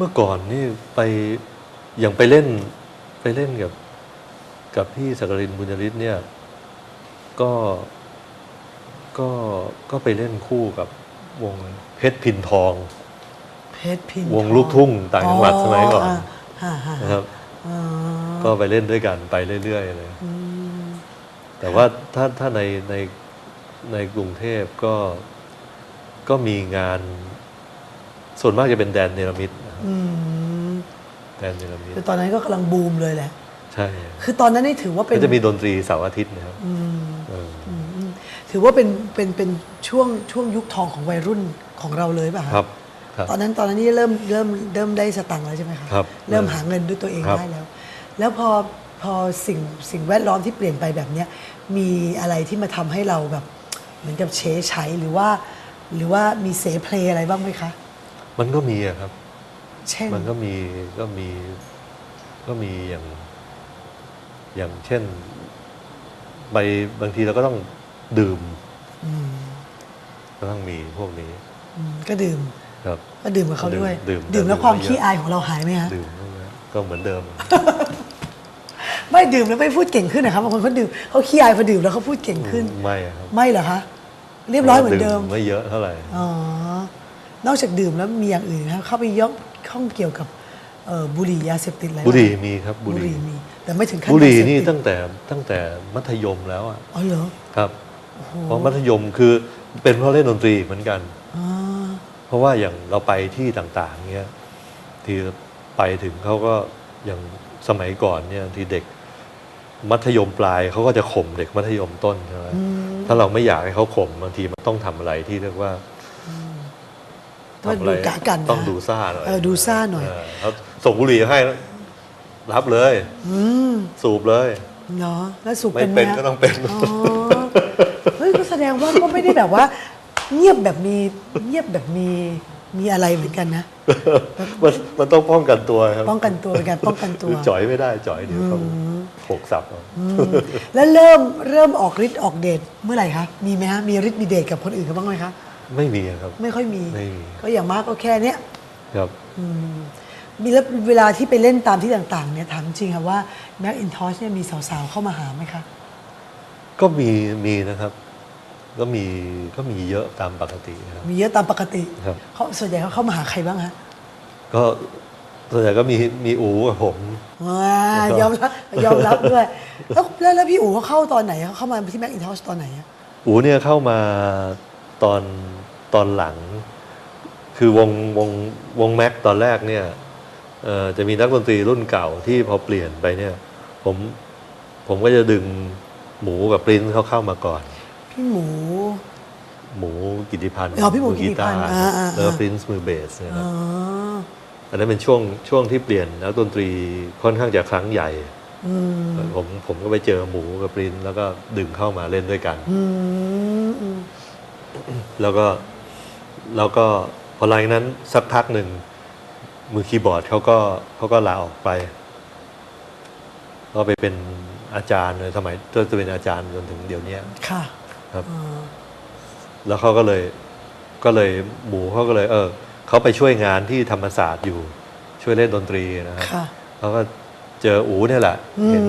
เมื่อก่อนนี่ไปอย่างไปเล่นไปเล่นกับกับพี่สักกรินบุญยริศเนี่ย ก็ก็ก็ไปเล่นคู่กับวงเพชรพินทอง เพชรพินวงลูกทุ่งต่างจังหวัดสมัยก่อนฮะฮะนะครับอ๋อก็ไปเล่นด้วยกันไปเรื่อยๆเลยอืมแต่ว่าถ้าถ้าในในในกรุงเทพก็ก็มีงาน ส่วนมากจะเป็นแดนเนรมิตนะครับ อืมแดนเนรมิตคือตอนนั้นก็กำลังบูมเลยแหละ ใช่คือตอนนั้นนี่ถือว่าเป็น ก็จะมีดนตรีเสาร์อาทิตย์นะครับอืมเอออืมอืมถือว่าเป็นเป็นเป็นช่วงช่วงยุคทองของวัยรุ่นของเราเลยป่ะะครับ ครับ ตอนนั้นตอนนั้นนี่เริ่มเริ่มเริ่มได้สตังค์แล้วใช่ไหมคะครับเริ่มหาเงินด้วยตัวเองครับ ได้แล้ว แล้วพอพอสิ่งสิ่งแวดล้อมที่เปลี่ยนไปแบบเนี้ยมีอะไรที่มาทำให้เราแบบเหมือนกับเฉยใช้หรือว่า หรือว่ามีเสเพลอะไรบ้างไหมคะ มันก็มีอะครับ เช่น มันก็มีก็มีก็มีอย่าง อย่างเช่นไปบางทีเราก็ต้องดื่มอืมก็ต้องมีพวกนี้ อืมก็ดื่ม ครับ ก็ดื่มกับเขาด้วยดื่มดื่มดื่มแล้วดื่มความไม่เยอะ ขี้อายของเราหายไหมคะดื่มพวกนี้ก็เหมือนเดิม ไม่ดื่มแล้วไม่พูดเก่งขึ้นนะครับบางคนเขาดื่มเขาขี้อายพอดื่มแล้วเขาพูดเก่งขึ้น ไม่อะครับไม่เหรอคะเรียบร้อยเหมือนเดิมไม่เยอะเท่าไหร่ อ๋อนอกจากดื่มแล้วมีอย่างอื่นนะครับเข้าไปย่อง ข้องเกี่ยวกับเอ่อบุหรี่ยาเสพติดอะไรบุหรี่บ้างมีครับบุบุหหรี่รี่มี แต่ไม่ถึงขั้นบุหรี่ยาเสพนี่ติดตั้งแต่ตั้งแต่มัธยมแล้วอะอ๋อเหรอครับโอ้โหเพราะมัธยมคือเป็นเพราะเล่นดนตรีเหมือนกัน อ๋อเพราะว่าอย่างเราไปที่ต่างๆเนี้ยที่ไปถึงเขาก็อย่างสมัยก่อนเนี่ยที่เด็กมัธยมปลายเขาก็จะข่มเด็กมัธยมต้นใช่ไหมอืมถ้าเราไม่อยากให้เขาข่มบางทีมันต้องทำอะไรที่เรียกว่า ว่าทำอะไรดูกะกันนะต้องดูซ่าหน่อยเออดูซ่าหน่อยเเขาส่งบุหรี่ให้รับเลย อืมสูบเลย เนาะแล้วสูบไม่เป็นไหมเป็นฮะก็ต้องเป็น อ๋อเฮ้ยก็แสดงว่าก็ไม่ได้แบบว่า เงียบแบบมีเงียบแบบมีมีอะไรเหมือนกันนะ มันมันต้องป้องกันตัวครับป้องกันตัวเป็นการป้องกันตัว คือจ่อยไม่ได้จ่อยเดี๋ยวเขาหกสับเอาอืมแล้วเริ่มเริ่มออกฤทธิ์ออกเดชเมื่อไหร่คะมีไหมฮะมีฤทธิ์มีเดชกับคนอื่นกันบ้างไหมคะ ไม่มีครับ ไม่ค่อยมี ไม่มี ก็อย่างมากก็แค่เนี้ยครับอืมมีแล้วเวลาที่ไปเล่นตามที่ต่างๆเนี่ยถามจริงค่ะว่าแม็กอินทอชเนี่ยมีสาวๆเข้ามาหาไหมคะ ก็มีมีนะครับ ก็มีก็มีเยอะตามปกตินะครับ มีเยอะตามปกติครับ เขาส่วนใหญ่เขาเข้ามาหาใครบ้างฮะก็ส่วนใหญ่ก็มีมีอูกับผม ว้ายอมรับยอมรับด้วยแล้วแล้วแล้วพี่อู๋เขาเข้าตอนไหนเขาเข้ามาที่แม็กอินทอชตอนไหนอะ อูเนี่ยเข้ามา ตอนตอนหลัง คือวงวงวงแม็กตอนแรกเนี่ยเอ่อจะมีนักดนตรีรุ่นเก่าที่พอเปลี่ยนไปเนี่ย ผมผมก็จะดึงหมูกับปริ้นเขาเข้ามาก่อน พี่หมู หมูกิติพันธ์อ๋อพี่หมูกิติพันธ์อกีตาร์อ่าอ่าแล้วก็อ่าปรินซ์มือเบสเนยคอ๋รัอบอันนั้นเป็นช่วงช่วงที่เปลี่ยนนักดนตรีค่อนข้างจะครั้งใหญ่อืมผมผมก็ไปเจอหมูกับปรินซ์แล้วก็ดึงเข้ามาเล่นด้วยกันอืมอืม แล้วก็แล้วก็พอหลังจากนั้นสักพักหนึ่งมือคีย์บอร์ดเขาก็เขาก็ลาออกไป ก็ไปเป็นอาจารย์เลยสมัยก็จะเป็นอาจารย์จนถึงเดี๋ยวนี้ค่ะครับอ๋อแล้วเขาก็เลยก็เลยหมูเขาก็เลย เออเขาไปช่วยงานที่ธรรมศาสตร์อยู่ ช่วยเล่นดนตรีนะครับค่ะเขาก็เจออูเนี่ยแหละอืมเห็น